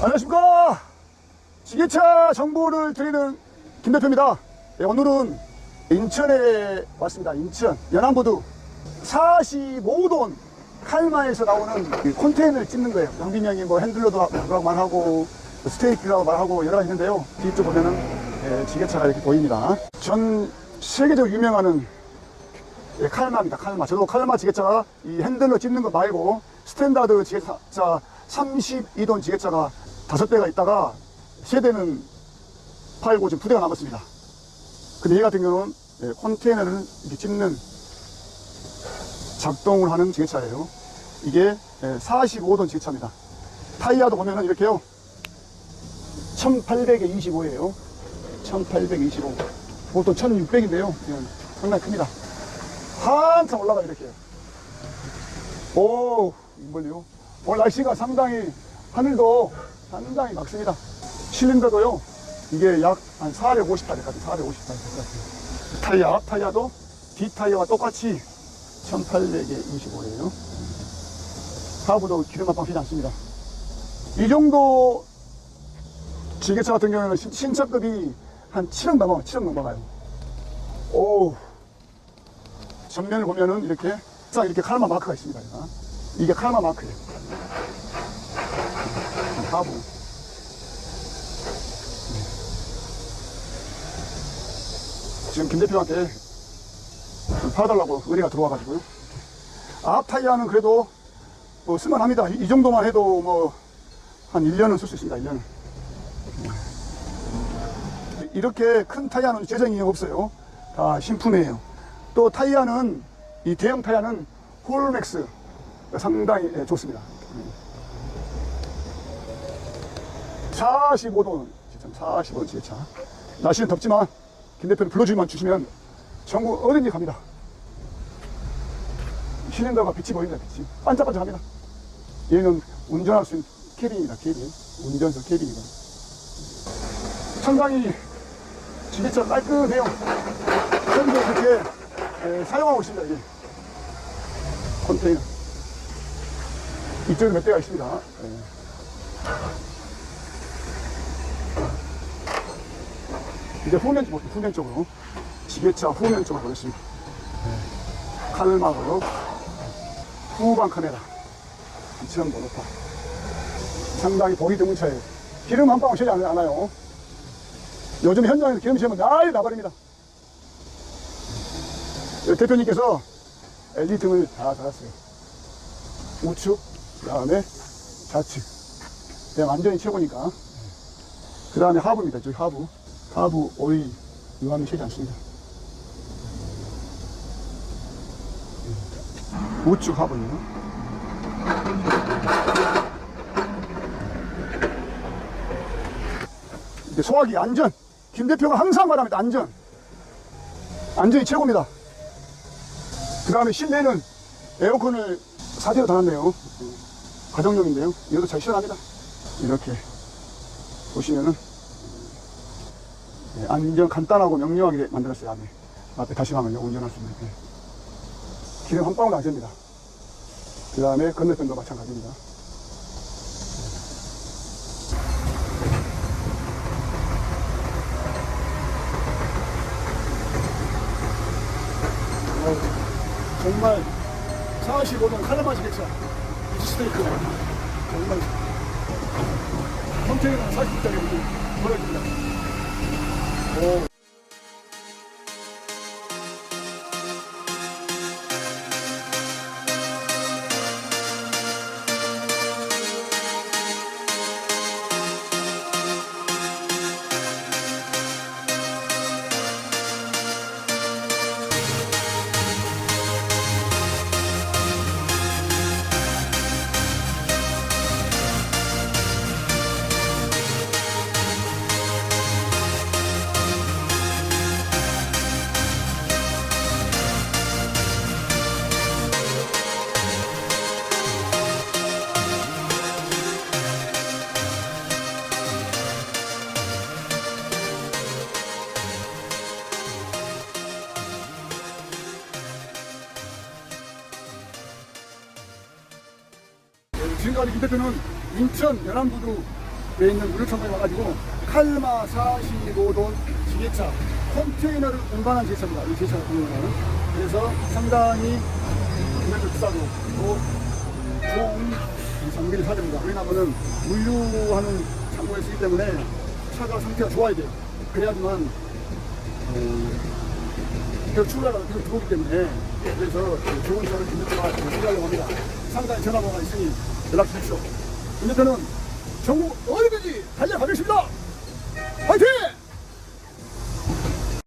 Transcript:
안녕하십니까. 지게차 정보를 드리는 김 대표입니다. 네, 오늘은 인천에 왔습니다. 인천 연안부두 45돈 칼마에서 나오는 그 콘테이너를 찍는 거예요. 양비명이 뭐 핸들러도 말하고 스테이크라고 말하고 여러 가지 있는데요. 뒤쪽 보면은 예, 지게차가 이렇게 보입니다. 전 세계적으로 유명하는 예, 칼마입니다. 칼마. 저도 칼마 지게차가 이 핸들러 찍는 거 말고 스탠다드 지게차 32돈 지게차가 다섯 대가 있다가 세 대는 팔고 지금 두 대가 남았습니다. 근데 얘 같은 경우는 예, 컨테이너를 이렇게 찍는 작동을 하는 지게차예요. 이게 45돈 지게차입니다. 타이어도 보면은 이렇게요. 1825예요. 1825. 보통 1600인데요. 상당히 큽니다. 한참 올라가 이렇게. 오, 이걸요. 오늘 날씨가 상당히 하늘도 상당히 맑습니다. 실린더도요. 이게 약 한 450타일 같아요. 450타일 같아요. 타이어, 앞 타이어도 뒷 타이어와 똑같이 1825예요. 하부도 기름 한방 휘지 않습니다. 이 정도 지게차 같은 경우는 신- 신차급이 한 7억 넘어, 7억 넘어가요. 오, 전면을 보면은 이렇게 딱 이렇게 칼마 마크가 있습니다. 이게 칼마 마크예요. 네. 지금 김 대표한테 좀 봐달라고 의뢰가 들어와가지고요. 앞 타이어는 그래도 뭐 쓸만합니다. 이, 이 정도만 해도 뭐 한 1년은 쓸 수 있습니다. 1년은. 이렇게 큰 타이어는 재정이 없어요. 다 신품이에요. 또 타이어는 이 대형 타이어는 홀맥스 상당히 예, 좋습니다. 45도 지금 45도 지게차. 날씨는 덥지만 김 대표는 불러주기만 주시면 전국 어딘지 갑니다. 실린더가 빛이 보입니다. 빛이 반짝반짝합니다. 얘는 운전할 수 있는 캐빈입니다. 캐빈 운전석 캐빈이고 상당히 지게차 깔끔해요. 현재 그렇게 에, 사용하고 있습니다. 이게 컨테이너 이쪽에 몇 대가 있습니다. 예. 이제 후면 쪽, 후면 쪽으로 지게차 후면 쪽으로 보겠습니다. 예. 칼막으로 후방 카메라 이처럼 높아 상당히 보기 드문 차예요. 기름 한 방울 채지 않- 않아요. 요즘 현장에서 기름 채우면 난리 나버립니다. 예, 대표님께서 LED 등을 다 달았어요. 우측, 그 다음에 좌측. 그냥 완전히 최고니까. 그 다음에 하부입니다. 저기 하부. 하부 오이 유함이 채지 않습니다. 우측 하부요. 이제 소화기 안전. 김 대표가 항상 말합니다. 안전. 안전이 최고입니다. 그 다음에 실내는 에어컨을 사대로 달았네요. 가정용인데요. 이것도 잘 시원합니다. 이렇게 보시면은 예, 안전 간단하고 명료하게 만들었어요. 안에. 앞에 다시 가면요. 운전할 수 있는. 예. 기름 한 방울 안 셉니다. 그 다음에 건너편도 마찬가지입니다. 정말 45년 칼라마시겠죠. 스테이크. 정말 컨테이너 40짜리 보여줍니다. 오. 지금까지 김 대표는 인천 연안부두 돼 있는 물류청에 와가지고 칼마 45돈 지게차 컨테이너를 운반한 지게차입니다. 이 지게차 같은 경우는 그래서 상당히 금액도 비싸고 또 좋은 이 장비를 사야 됩니다. 왜냐하면 물류하는 장고에 쓰기 때문에 차가 상태가 좋아야 돼요. 그래야지만 어, 계속 출하가 계속 들어오기 때문에 그래서 좋은 차를 김대표가 소개하려고 합니다. 상당히 전화번호가 있으니 연락 주십시오. 김대표는 전국 어디든지 달려가겠습니다. 화이팅!